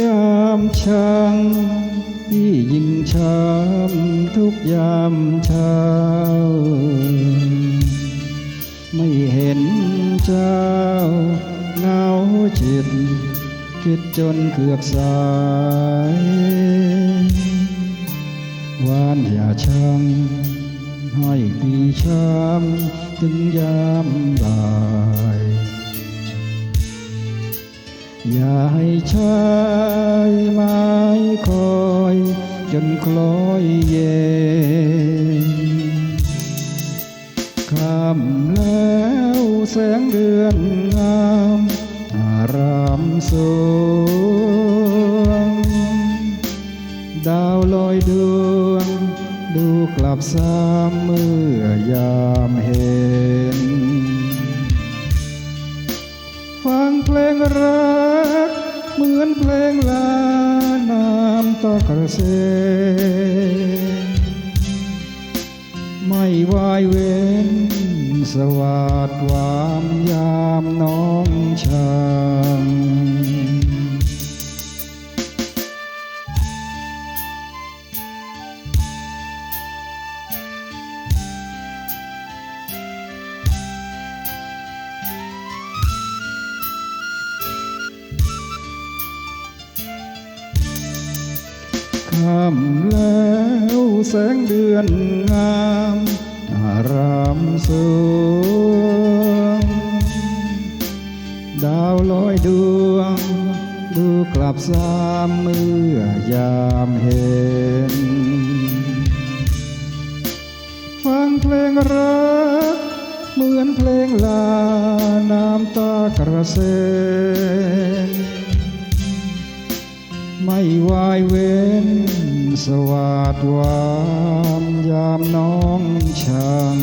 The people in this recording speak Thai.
ยามช่างพี่ยิ่งช้ำทุกยามเช้า ไม่เห็นเจ้าเงาจิต คิดจนเกือบสายวานอย่าช่างให้พี่ช้ำถึงยามบ่าย อย่าให้ชายไม้คอย จนคล้อยเย็นคำแล้วแสงเดือนงามอารามสวงดาวลอยดวง ดูกลับสามเมื่อยามเห็นฟังเพลงรัก ตากระเซไม่วายเว้น สวัสดวามยามน้องช่าง ค่ำแล้วแสงเดือนงามอารามสวงดาวลอยดวง ดูกลับสามเมื่อยามเห็น ฟังเพลงรัก เหมือนเพลงลา น้ำตากระเซ็น ไม่วายเว้น สวัสดวามยามน้องช่าง